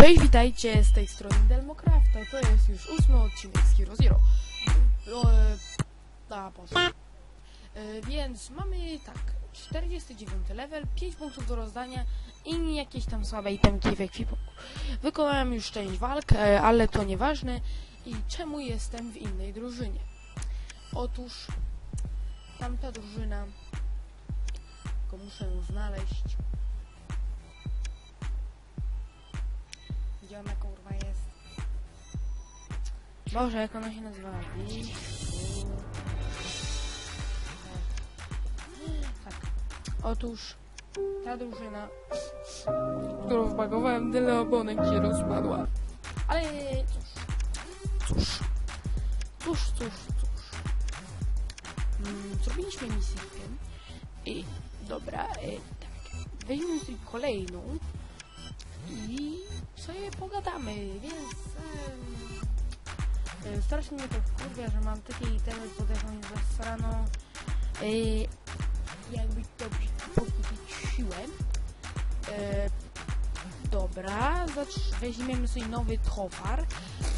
Cześć, witajcie z tej strony Delmocrafta. To jest już ósmy odcinek z Hero Zero. E, a, po co? E, więc mamy tak, 49 level, 5 punktów do rozdania i jakieś tam słabe itemki w ekwipunku. Wykonałem już część walk, e, ale to nieważne. I czemu jestem w innej drużynie? Otóż tamta drużyna, tylko muszę ją znaleźć. Gdzie ona kurwa jest? Boże, jak ona się nazywa? Tak. Otóż ta drużyna, którą wbagowałem, tyle oponek się rozpadła. Ale cóż, cóż, cóż, cóż. Mm, zrobiliśmy misję i dobra, e, tak, weźmiemy sobie kolejną i sobie pogadamy, więc e, strasznie mnie to wkurwia, że mam takie itemy pod jakąś zasraną e, jakby to siłę. E, dobra, weźmiemy sobie nowy towar,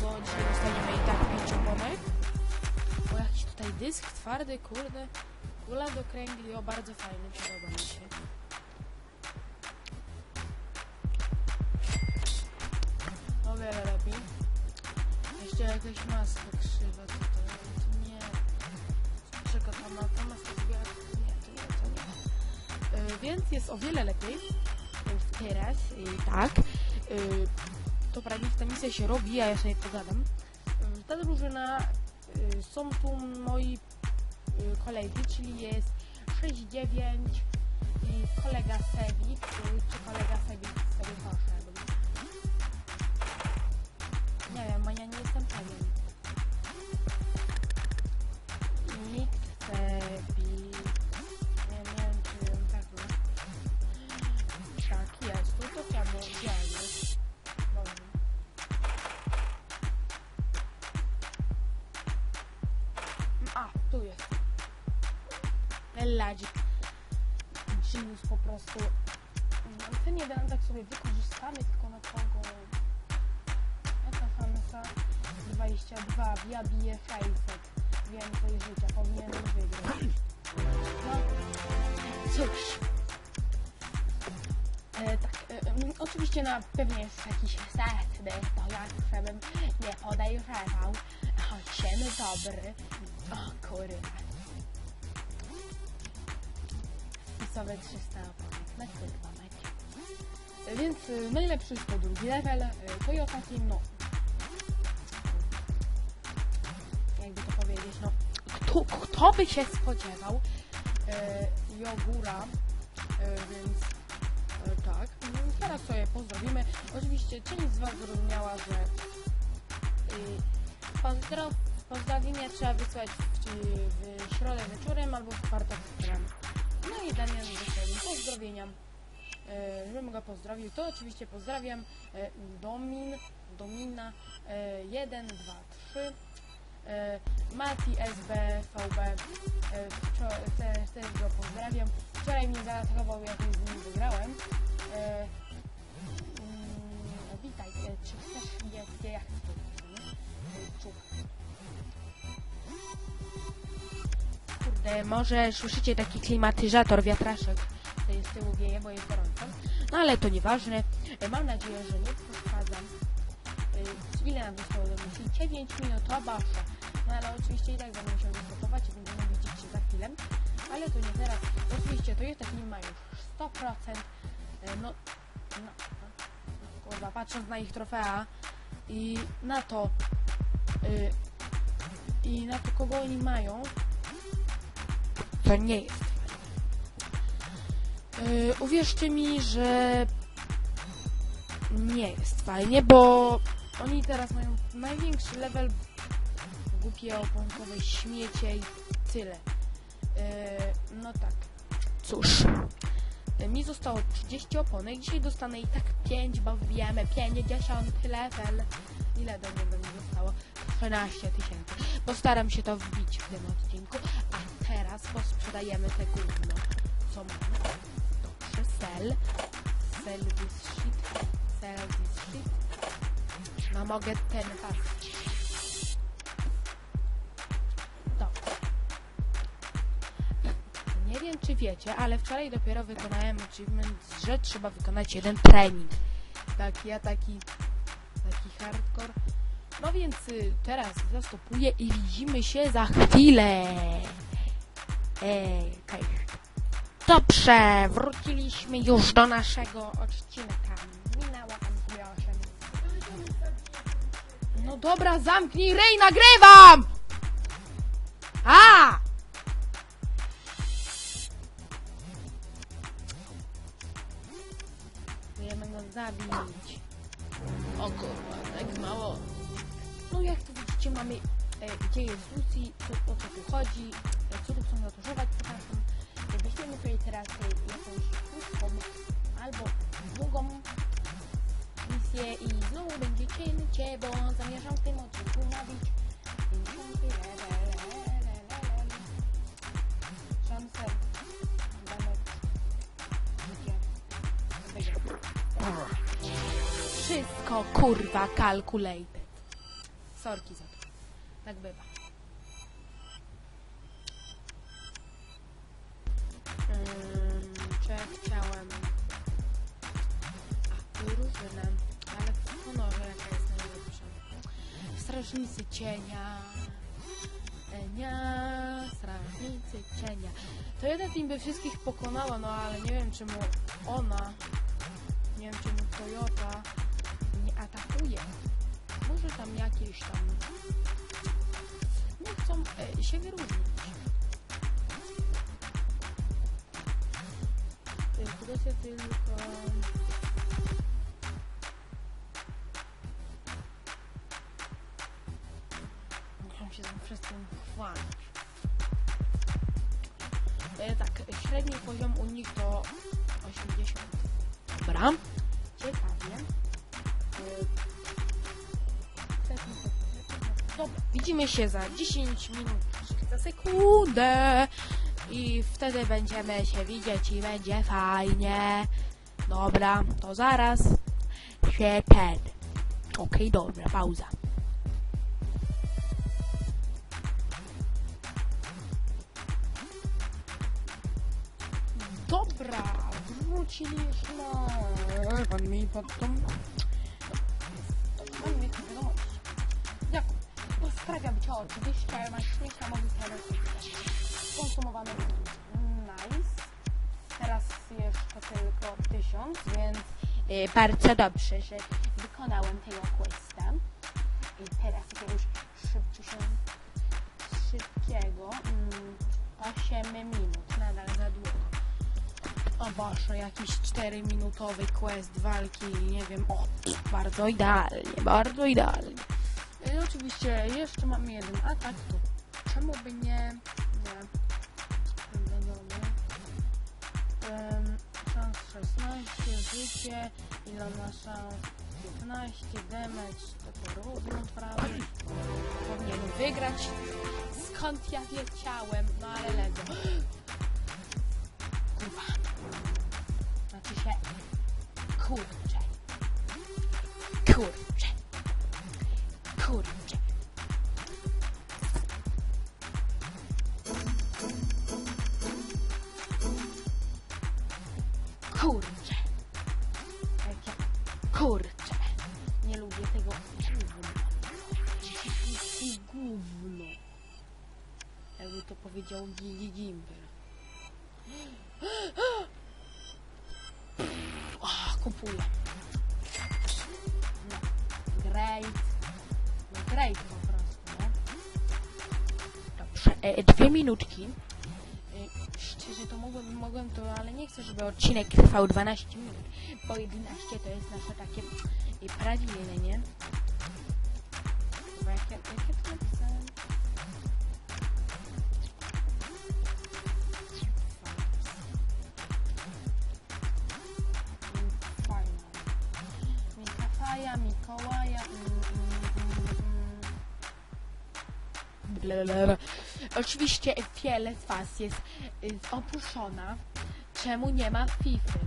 bo dzisiaj dostaniemy i tak 5 oponek. O, jakiś tutaj dysk twardy, kurde. Kula do kręgli, o bardzo fajny, podoba mi się. Wiele lepiej. Jeszcze jakaś maska krzywa tutaj, to nie. Czeka ta ma, ta maska zbiera, nie, to nie, to nie. Y, więc jest o wiele lepiej. Już teraz, y, tak. Y, to prawie ta misja się robi, a ja sobie pogadam. Y, ta drużyna, y, są tu moi y, kolegi, czyli jest 6-9 i kolega Sebik, y, czy kolega Sebik, Sebik poszedł. Ladzik. Genius po prostu. No, Ten jeden tak sobie wykorzystany, tylko na kogo? Jaka szansa? 22. Ja biję 600. Więcej życia. Powinienem wygrać. No, cóż. E, tak, e, mm, oczywiście na pewnie jest jakiś setny, to ja żebym nie podejrzewał. Dzień dobry. O kurwa. Spisowe 300 oponek. Na kurwa mecie. Więc y, najlepszy jest to drugi level. y, Toyota Team, no. Jakby to powiedzieć, no. Kto, kto by się spodziewał? E, Jogura. E, więc tak. No, teraz sobie pozdrowimy. Oczywiście część z Was zrozumiała, że y, pozdro, pozdrowienia trzeba wysłać w, w środę wieczorem albo w czwartek wysłał pozdrowienia. E, żebym go pozdrowił, to oczywiście pozdrawiam e, Domin, Domina e, 1, 2, 3 e, Mati SB VB e, też go pozdrawiam. Wczoraj mnie zaatakował, jak z nim wygrałem. E, mm, witaj, czy chcesz wiedzieć, gdzie ja chcę? E, Czuch. Kurde, może słyszycie taki klimatyzator, wiatraszek. Z tyłu wieje, jest gorąco. No ale to nieważne. E, Mam nadzieję, że nie przeszkadzam. E, Ile nam zostało do misji? 9 minut, to wasza. No ale oczywiście i tak będę musiał występować i będziemy widzieć się za chwilę. Ale to nie teraz. Oczywiście to jest taki ma już 100%. E, No, no, no, no, kurwa, patrząc na ich trofea i na to, i na to, kogo oni mają, to nie jest. Yy, uwierzcie mi, że nie jest fajnie, bo oni teraz mają największy level głupie oponkowe śmiecie i tyle. Yy, no tak. Cóż. Yy, Mi zostało 30 oponek, dzisiaj dostanę i tak 5, bo wbijamy 50 level. Ile do niego mi zostało? 13 tysięcy. Postaram się to wbić w tym odcinku. A teraz posprzedajemy te gówno. Co mamy? Dobrze, sell. Sell this shit. Sell this shit. No mogę ten pas. Dobra. Nie wiem czy wiecie, ale wczoraj dopiero wykonałem achievement, że trzeba wykonać jeden trening. Tak, ja taki, taki hardcore. No więc y, teraz zastopuję i widzimy się za chwilę. Ej, okej. Dobrze, wróciliśmy już do naszego odcinka. Minęło tam dwie osiem. No dobra, zamknij rej, nagrywam! A! Chcemy go zabić. O kurwa, tak mało. No jak to widzicie, mamy e, gdzie jest Lucy, o co tu chodzi, e, co tu chcą zatuszować, przepraszam. Weźmiemy sobie teraz jakąś krótką albo długą misję i znowu będziecie cię, bo zamierzam w tym odcinku nabić 50 level. Wygra. Wszystko kurwa calculated. Sorki za to. Tak bywa. Strażnicy cienia. Cienia. Strażnicy cienia. To jeden team by wszystkich pokonała, no ale nie wiem czemu ona... Nie wiem czemu Toyota nie atakuje. Może tam jakieś tam nie chcą e, się wyróżnić. E, tylko... E, tak, średni poziom u nich to 80. Dobra. Ciekawie. E, Dobra, widzimy się za 10 minut, za sekundę i wtedy będziemy się widzieć i będzie fajnie. Dobra, to zaraz się ten. Okej, dobra, pauza. Wróciliśmy. Pan mi pod tą... Pan mi to wiadomość. Jak sprawia być oczywiście maśnika mogę skonsumowane nice. Teraz jeszcze tylko 1000, więc y, bardzo dobrze, że wykonałem tego questa. I teraz jakiegoś szybciego, szybkiego mm, 8 minut. O Boże, jakiś 4-minutowy quest walki, nie wiem, o, bardzo idealnie, bardzo idealnie. I oczywiście jeszcze mamy jeden atak, to czemu by nie... Nie. Um, szans 16, życie, ile ma szans? 15, damage, to to równo prawie. Powinien wygrać. Skąd ja wiedziałem? No ale lego. Kurwa. Znaczy się... Kurczę. Kurczę. Kurczę. Jak ja... Kurczę. Nie lubię tego gówna. I gówno. Jakby to powiedział Gigi Gimber. O, kupuję. No. Great. No great po prostu, no. Dobrze, e, dwie minutki. E, szczerze to mogłem, mogłem to, ale nie chcę, żeby odcinek trwał 12 minut, bo 11 to jest nasze takie e, prawilne, nie? Jakie, jakie to napisałem? Blablabla. Oczywiście wiele z Was jest y, opuszczona. Czemu nie ma FIFA?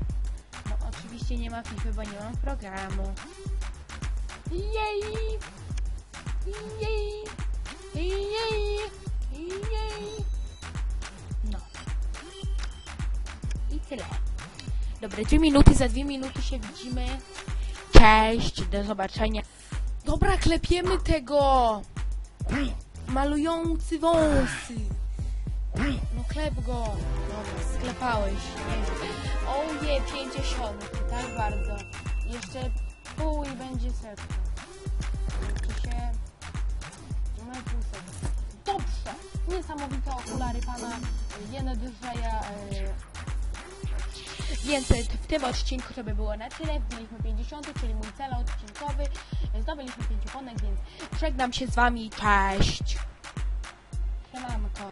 No oczywiście nie ma FIFA, bo nie mam programu. Jej! Jej! Jej! Jej! No. I tyle. Dobra, dwie minuty, za dwie minuty się widzimy. Cześć, do zobaczenia. Dobra, klepiemy tego malujący wąsy. No klep go. Dobra, sklepałeś. Nie. Oje, 50. Tak bardzo. Jeszcze pół i będzie setka. Liczy się... No i pół setki. Dobrze. Niesamowite okulary pana Jena Drzeja. Więc w tym odcinku to by było na tyle. Wbiliśmy 50, czyli mój cel odcinkowy. Zdobyliśmy 5 ponek, więc żegnam się z wami. Cześć. Siemanko.